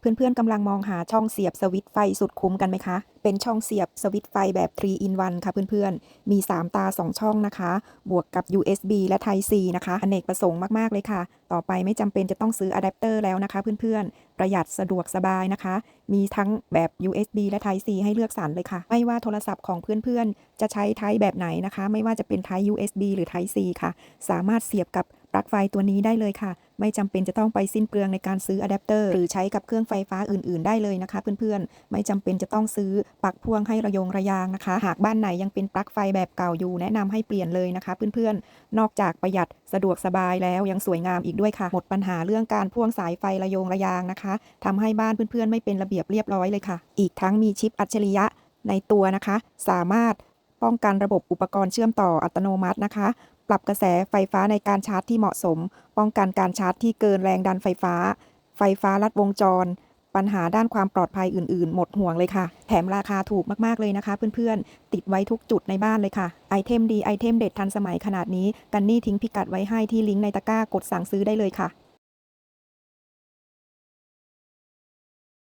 เพื่อนๆกำลังมองหาช่องเสียบสวิตไฟสุดคุ้มกันไหมคะ เป็นช่องเสียบสวิตไฟแบบ 3 in 1 ค่ะเพื่อนๆ มี 3 ตา 2 ช่องนะคะ บวกกับ USB และ Type C นะคะอเนกประสงค์มากๆเลยค่ะ ต่อไปไม่จำเป็นจะต้องซื้ออะแดปเตอร์แล้วนะคะเพื่อนๆ ประหยัดสะดวกสบายนะคะ มีทั้งแบบ USB และ Type C ให้เลือกสรรเลยค่ะ ไม่ว่าโทรศัพท์ของเพื่อนๆ จะใช้ Type แบบไหนนะคะ ไม่ว่าจะเป็น Type USB หรือ Type C ค่ะ สามารถเสียบกับปลั๊กไฟตัวนี้ได้เลยค่ะ ไม่จำเป็นจะต้องไปสิ้นเปลืองในการซื้ออะแดปเตอร์หรือใช้กับเครื่องไฟฟ้าอื่น ๆ ได้เลยนะคะ เพื่อนๆ ไม่จำเป็นจะต้องซื้อปลั๊กพ่วงให้ระยงระยางนะคะ หากบ้านไหนยังเป็นปลั๊กไฟแบบเก่าอยู่แนะนำให้เปลี่ยนเลยนะคะเพื่อนๆ นอกจากประหยัดสะดวกสบายแล้วยังสวยงามอีกด้วยค่ะ หมดปัญหาเรื่องการพ่วงสายไฟระยงระยางนะคะทำให้บ้านเพื่อนๆ ไม่เป็นระเบียบเรียบร้อยเลยค่ะ อีกทั้งมีชิปอัจฉริยะในตัวนะคะ สามารถป้องกันระบบอุปกรณ์เชื่อมต่ออัตโนมัตินะคะ ปรับกระแสไฟฟ้าในการชาร์จที่เหมาะสม ป้องกันการชาร์จที่เกินแรงดันไฟฟ้า ไฟฟ้าลัดวงจร ปัญหาด้านความปลอดภัยอื่นๆ หมดห่วงเลยค่ะ แถมราคาถูกมากๆเลยนะคะ เพื่อนๆ ติดไว้ทุกจุดในบ้านเลยค่ะ ไอเทมดีไอเทมเด็ดทันสมัยขนาดนี้ กันนี่ทิ้งพิกัดไว้ให้ที่ลิงก์ในตะกร้ากดสั่งซื้อได้เลยค่ะ